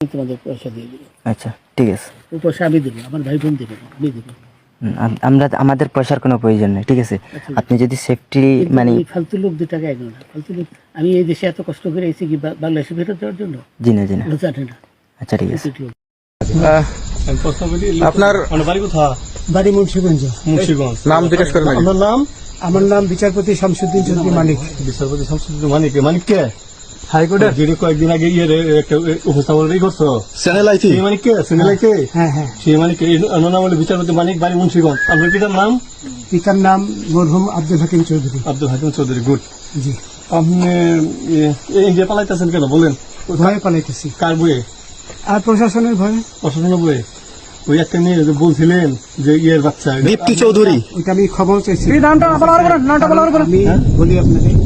আমি তোমাদের পয়সা দিয়ে দেবো আচ্ছা ঠিক আছে। ওই পয়সা আমি দেবো আমার ভাই বোন দেবে না আমি দেবো। হুম, আম- আমরা আমাদের পয়সার কোনো প্রয়োজন নেই ঠিক আছে? আপনি যদি সেফটি মানে এই ফালতু লোক দু টাকা এগো না। ফালতু লোক আমি এই দেশে এত কষ্ট করে এসেছি কি বা- বাংলাদেশে ফেরত দেওয়ার জন্য? জি না জি না। ওরা জানে না। আচ্ছা ঠিক আছে। কিছু লোক। আপনার বাড়ি কোথা বাড়ি মুন্সিগঞ্জ। মুন্সিগঞ্জ। নাম জিজ্ঞেস করেন আমার নাম? আমার নাম বিচারপতি শামসুদ্দিন চৌধুরী মানিক। বিচারপতি শামসুদ্দিন মানিক। মানিক কে? হাইকোর্টের যিনি কয়েকদিন আগে ইয়ে একটা উপস্থাপন করছ? চ্যানেল আইটি সেই মানিক কে সিনেলাই কে হ্যাঁ হ্যাঁ। সেই মানিক কে অন্য নাম হলো বিচারপতি মানিক বাড়ি মুন্সিগঞ্জ। আপনার পিতার নাম? পিতার নাম মরহুম আব্দুল হাকিম চৌধুরী। আব্দুল হাকিম চৌধুরী গুড। জি। আপনি এই ইন্ডিয়া পালাইতেছেন কেন? বলেন। ভয়ে পালাইতেছি। কার বইয়ে আর প্রশাসনের ভয়ে। প্রশাসনের বইয়ে ওই একটা মেয়ে যে বলছিলেন যে ইয়ের বাচ্চা। দীপ্তি চৌধুরী। ওইটা আমি খবর চাইছি। নামটা নামটা আমি বলি আপনাকে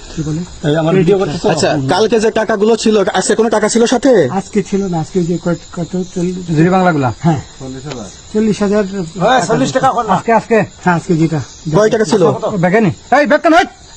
কি বলে? এই আমার ভিডিও করতেছো আচ্ছা কালকে যে টাকাগুলো ছিল আজকে কোনো টাকা ছিল সাথে? আজকে ছিল না আজকে যে কত কত? চল্লিশ বাংলাগুলা? হ্যাঁ। চল্লিশ হাজার। চল্লিশ টাকা আজকে আজকে। হ্যাঁ আজকে যেটা। কয় টাকা ছিল? বেকানি এই বেকান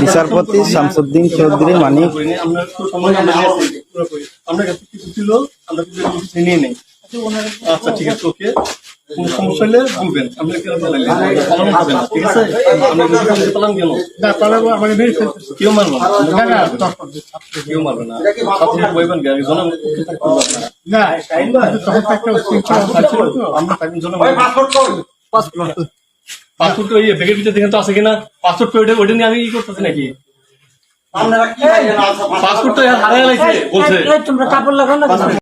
বিচারপতি শামসুদ্দিন চৌধুরী মানিক। আমরা কাছে কিছু ছিল আমরা কিছু কিছু নিয়ে নেই। আচ্ছা ঠিক আছে ওকে। কোন সমস্যা হলে বলবেন। আমরা কেন পালাইলে পালানো হবে না ঠিক আছে? আমরা যদি পালান কেন? না পালাবো আমার মেরে ফেলতেছে কেউ মারবো না। না না কেউ মারবে না। ছাত্র বইবেন গে জনম না কিন্তু তখন তো একটা উশৃঙ্খলা হয়েছিল তো। আমরা থাকবেন জনম পাসপোর্ট ওই ব্যাগের ভিতরে দেখেন তো আছে কিনা? পাসপোর্ট ওইটা ওইটা নিয়ে আমি কি করতেছি নাকি? পাসপোর্ট তো হারাই লাগছে বলছে তোমরা কাপড় লাগাও না